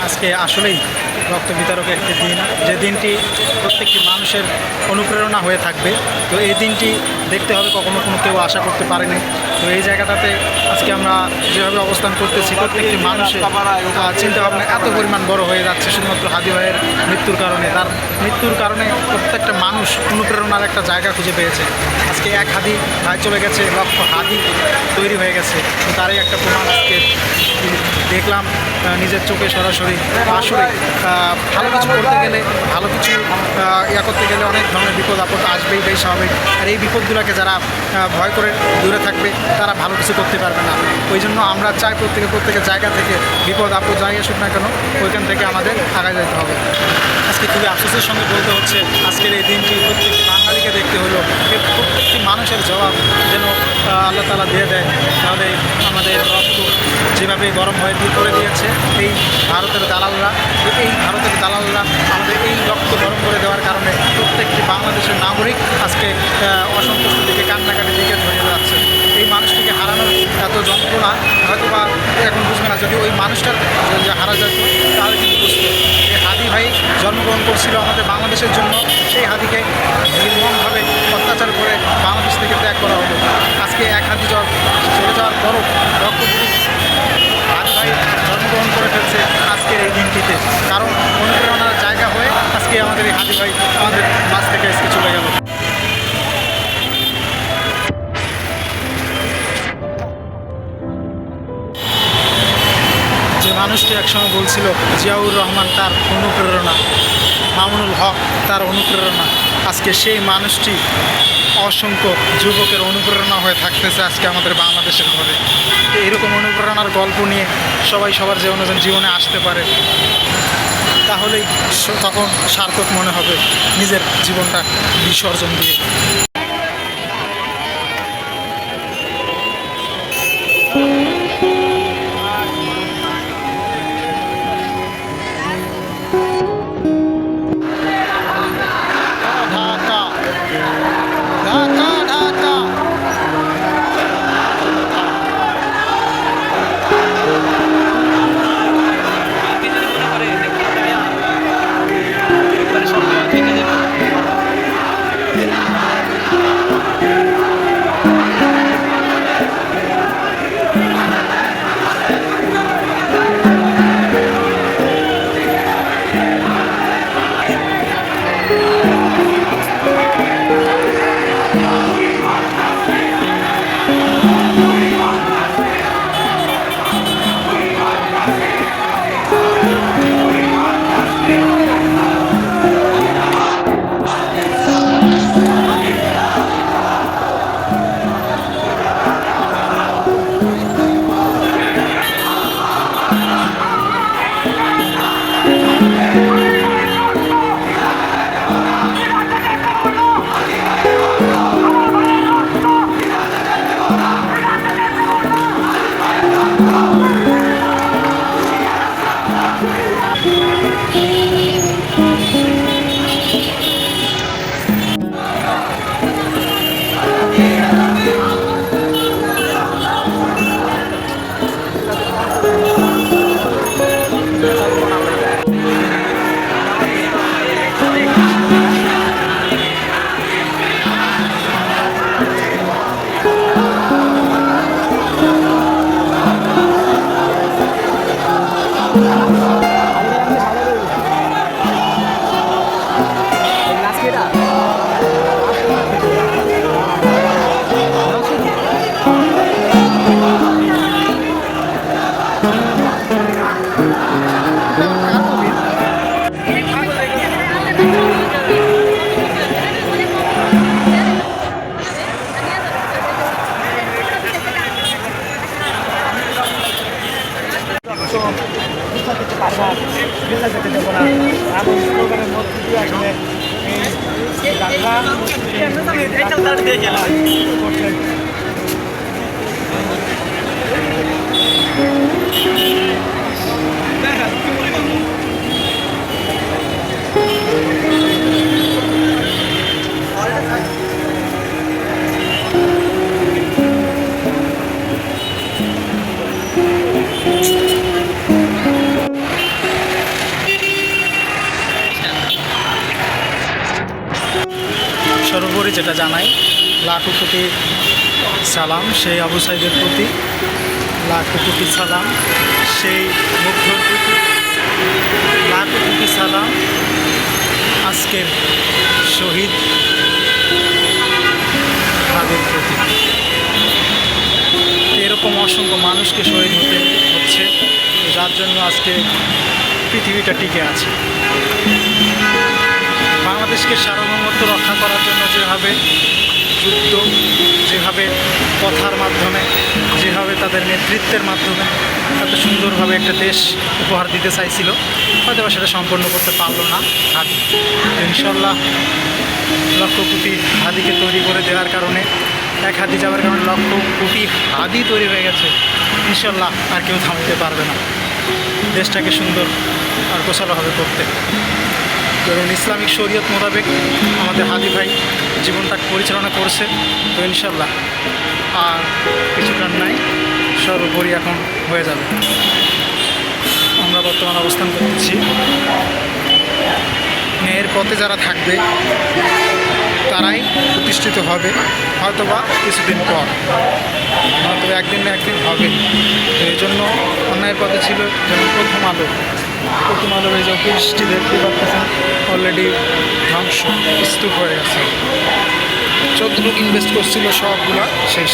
আজকে আসলেই রক্ত বিতরকের একটি দিন। যে দিনটি প্রত্যেকটি মানুষের অনুপ্রেরণা হয়ে থাকবে। তো এই দিনটি দেখতে হবে, কখনো কোনো কেউ আশা করতে পারেনি। তো এই জায়গাটাতে আজকে আমরা যেভাবে অবস্থান করতেছি, প্রত্যেকটি মানুষের চিন্তাভাবনা এত পরিমাণ বড় হয়ে যাচ্ছে। শুধুমাত্র হাদি ভাইয়ের মৃত্যুর কারণে, তার মৃত্যুর কারণে প্রত্যেকটা মানুষ অনুপ্রেরণার একটা জায়গা খুঁজে পেয়েছে। আজকে এক হাদি ভাই চলে গেছে লক্ষ হাদি তৈরি হয়ে গেছে। তো তারই একটা প্রমাণ আজকে দেখলাম নিজের চোখে সরাসরি আসলে ভালো কিছু করতে গেলে, ভালো কিছু ইয়া করতে গেলে অনেক ধরনের বিপদ আপদ আসবেই, বেশ হবে আর এই বিপদগুলোকে যারা ভয় করে দূরে থাকবে, তারা ভালো কিছু করতে পারবে না। ওই জন্য আমরা চাই প্রত্যেকে প্রত্যেকের জায়গা থেকে বিপদ আপদ যাই আসুক না কেন, ওইখান থেকে আমাদের আগায় যেতে হবে। আজকে খুবই আফসোসের সঙ্গে বলতে হচ্ছে আজকের এই দিনটি প্রত্যেকটি বাঙালিকে দেখতে হলো। প্রত্যেকটি মানুষের জবাব যেন আল্লাহ তালা দিয়ে দেয়। তাহলে আমাদের রক্ত যেভাবে গরম হয়ে দিয়ে করে দিয়েছে, এই ভারতের দালালরা, এই ভারতের দালালরা আমাদের এই রক্ত গরম করে দেওয়ার কারণে প্রত্যেকটি বাংলাদেশের নাগরিক আজকে অসন্তুষ্ট দিকে কান্নাকাটি দিকে ধরে যাচ্ছে। এই মানুষটিকে হারানোর এত যন্ত্রণা হয়তো বা এখন বুঝবে না। যদি ওই মানুষটার হারা যেত তাহলে কিন্তু বুঝতো যে হাদি ভাই জন্মগ্রহণ করছিল আমাদের বাংলাদেশের জন্য, সেই হাদিকে নির্মমভাবে অত্যাচার করে বাংলাদেশ থেকে ত্যাগ করা হলো। আজকে এক হাতি জ্বর, চলে যাওয়ার পরও রক্ত হাদি ভাই জন্মগ্রহণ করে ফেলছে আজকের এই দিনটিতে। কারণ অনুপ্রেরণার জায়গা হয়ে আজকে আমাদের এই হাদি ভাই আমাদের মাছ থেকে আজকে চলে গেল। মানুষটি একসময় বলছিল, জিয়াউর রহমান তার অনুপ্রেরণা। মামুনুল হক তার অনুপ্রেরণা। আজকে সেই মানুষটি অসংখ্য যুবকের অনুপ্রেরণা হয়ে থাকতেছে আজকে আমাদের বাংলাদেশের ঘরে। এরকম অনুপ্রেরণার গল্প নিয়ে সবাই সবার যে অনুযায়ী জীবনে আসতে পারে। তাহলেই তখন সার্থক মনে হবে নিজের জীবনটা বিসর্জন দিয়ে। Dhaka Thank you. করে যেটা জানাই, লাখো কোটি সালাম সেই আবু সাইদের প্রতি, লাখো কোটি সালাম সেই মুগ্ধর প্রতি, লাখো কোটি সালাম আজকের শহীদ তাদের প্রতি। এরকম অসংখ্য মানুষকে শহীদ হতে হচ্ছে, যার জন্য আজকে পৃথিবীটা টিকে আছে। বাংলাদেশকে সার্বভৌমত্ব রক্ষা করার জন্য যেভাবে যুদ্ধ, যেভাবে কথার মাধ্যমে, যেভাবে তাদের নেতৃত্বের মাধ্যমে এত সুন্দরভাবে একটা দেশ উপহার দিতে চাইছিল হয়তো সেটা সম্পন্ন করতে পারল না। হাদি ইনশাল্লাহ লক্ষ কোটি হাদিকে তৈরি করে দেওয়ার কারণে, এক হাতি যাওয়ার কারণে লক্ষ কোটি হাদি তৈরি হয়ে গেছে। ইনশাল্লাহ আর কেউ থামাতে পারবে না। দেশটাকে সুন্দর আর গোছালোভাবে করতে। এবং ইসলামিক শরীয়ত মোতাবেক আমাদের হাদি ভাই জীবনটা পরিচালনা করছে, তো ইনশাল্লাহ আর কিছুটার নাই, সর্বোপরি এখন হয়ে যাবে। আমরা বর্তমান অবস্থান করছি ন্যায়ের পথে যারা থাকবে, তারাই প্রতিষ্ঠিত হবে, হয়তোবা কিছুদিন পর হয়তো একদিন না একদিন হবে। এই জন্য অন্যায়ের পথে ছিল যেমন প্রথম আলো। প্রথম আলোর এই যে অফিসটি দেখতে পাচ্ছেন। অলরেডি ধ্বংস, স্তূপ হয়ে গেছে। যতটুকু ইনভেস্ট করছিল সবগুলা শেষ।